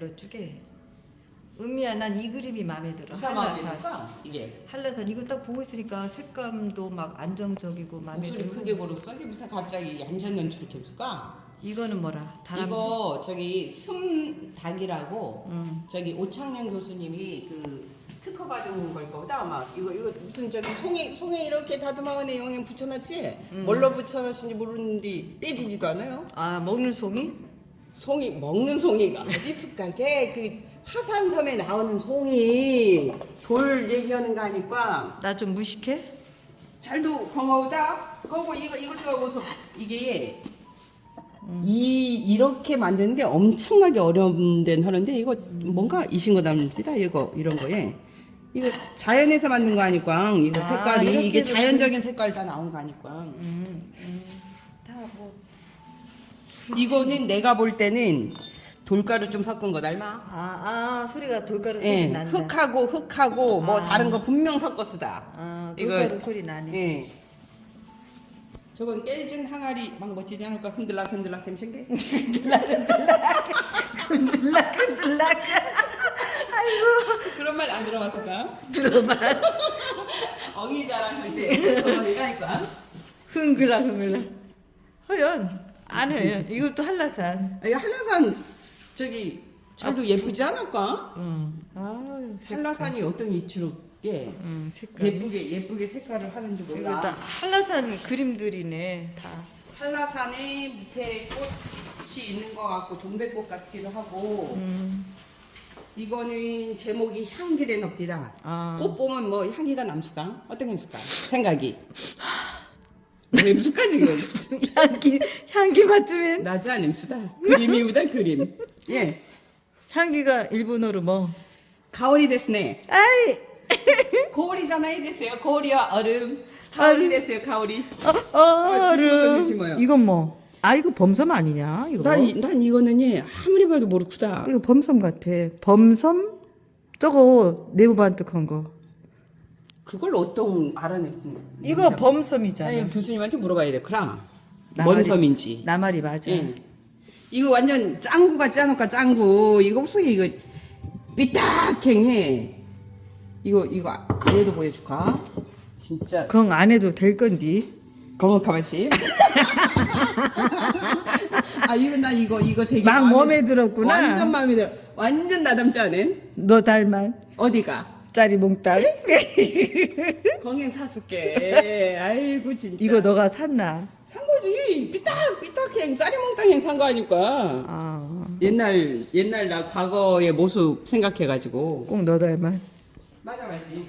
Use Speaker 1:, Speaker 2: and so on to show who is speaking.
Speaker 1: 눌러주게. 은미야 난 이 그림이 마음에 들어.
Speaker 2: 이상하게
Speaker 1: 한라산.
Speaker 2: 될까? 이게
Speaker 1: 한라산 이거 딱 보고 있으니까 색감도 막 안정적이고 마음에
Speaker 2: 목소리
Speaker 1: 들고.
Speaker 2: 크게 고르면서 이게 무슨 갑자기 얌전 연출을 이렇게 해줄까?
Speaker 1: 이거는 뭐라? 다람쥐.
Speaker 2: 이거 저기 숨닭이라고
Speaker 1: 응.
Speaker 2: 저기 오창영 교수님이 그 특허 받은 걸 거다 아마 이거 이거 무슨 저기 송이 송이 이렇게 다듬어내 영양 붙여놨지
Speaker 1: 음.
Speaker 2: 뭘로 붙여놨는지 모르는데 떼지지도 않아요
Speaker 1: 아 먹는 송이?
Speaker 2: 송이 먹는 송이가. 어디 있을까 걔그 화산섬에 나오는 송이. 돌 얘기하는 거 아니까?
Speaker 1: 나 좀 무식해?
Speaker 2: 잘도 고마우다. 그거 이거 이것도 하고서 이게
Speaker 1: 음.
Speaker 2: 이 이렇게 만드는 게 엄청나게 어려운 데는 하는데 이거 뭔가 이신 거 남습니다 이거 이런 거에. 이거 자연에서 만든 거 아니까? 이거
Speaker 1: 아,
Speaker 2: 색깔이
Speaker 1: 이게
Speaker 2: 자연적인 색깔 다 나온 거 아니까?
Speaker 1: 음, 음. 다뭐
Speaker 2: 이거는 내가 볼 때는 돌가루 좀 섞은 거 닮아
Speaker 1: 아, 아 소리가 돌가루 소리
Speaker 2: 예,
Speaker 1: 난다.
Speaker 2: 흙하고 흙하고 뭐
Speaker 1: 아.
Speaker 2: 다른 거 분명 섞었으다
Speaker 1: 아
Speaker 2: 이거-
Speaker 1: 돌가루 소리 나네.
Speaker 2: 예. 저건 깨진 항아리 막 멋지지 않을까 흔들락 흔들락 햄신게
Speaker 1: 흔들락 흔들락.
Speaker 2: 그런 말 안 들어봤을까?
Speaker 1: 들어봐.
Speaker 2: 어기 자랑 할 때 그거니까
Speaker 1: 흥글락 흥글락. 허연 안 해요. 이것도 한라산.
Speaker 2: 이 한라산 저기 잘도 예쁘지 않을까?
Speaker 1: 응. 색깔.
Speaker 2: 한라산이 어떤 이치로
Speaker 1: 게응 색깔.
Speaker 2: 예쁘게 예쁘게 색깔을 하는지
Speaker 1: 이거
Speaker 2: 몰라.
Speaker 1: 다 한라산 그림들이네 다.
Speaker 2: 한라산에 밑에 꽃이 있는 것 같고 동백꽃 같기도 하고
Speaker 1: 음.
Speaker 2: 이거는 제목이 향기래 넙디다.
Speaker 1: 아.
Speaker 2: 꽃 보면 뭐 향기가 남수까? 어떤 게 남수까? 생각이. 왜 무수까 지금?
Speaker 1: 향기 향기 맡으면
Speaker 2: 나지 않음수다. 그림이우다 그림. 예.
Speaker 1: 향기가 일본어로 뭐?
Speaker 2: 가오리 됐네.
Speaker 1: 아이
Speaker 2: 고울이잖아요 됐어요. 고울이와 얼음. 가오리 됐어요. 가오리.
Speaker 1: 어, 어,
Speaker 2: 뒤에서
Speaker 1: 얼음.
Speaker 2: 심어요.
Speaker 1: 이건 뭐? 아 이거 범섬 아니냐 이거?
Speaker 2: 난, 이- 난 이거는 예, 아무리 봐도 모르구다.
Speaker 1: 이거 범섬 같아. 범섬? 저거 내부 반뜩한 거.
Speaker 2: 그걸 어떤 알아내?
Speaker 1: 이거 범섬이잖아.
Speaker 2: 아니, 교수님한테 물어봐야 돼. 그럼 나뭔
Speaker 1: 말이-
Speaker 2: 섬인지.
Speaker 1: 나 말이 맞아.
Speaker 2: 예. 이거 완전 짱구 같지 않을까 짱구. 이거 무슨 이거 삐딱행해. 이거 이거 안에도 보여줄까? 진짜
Speaker 1: 그건 안 해도 될 건디.
Speaker 2: 건강 가만씨. 아 이거 나 이거 이거 되게
Speaker 1: 막 마음에- 들었구나.
Speaker 2: 완전 마음에 들어. 완전 나닮지 않은?
Speaker 1: 너 닮은
Speaker 2: 어디가?
Speaker 1: 짜리 몽땅.
Speaker 2: 건강 사줄게. 아이고 진짜.
Speaker 1: 이거 너가 샀나?
Speaker 2: 산 거지. 삐딱 삐딱행 짜리몽땅행 산 거 아니까.
Speaker 1: 아,
Speaker 2: 옛날 옛날 나 과거의 모습 생각해가지고.
Speaker 1: 꼭 너 닮은.
Speaker 2: 맞아 맞지.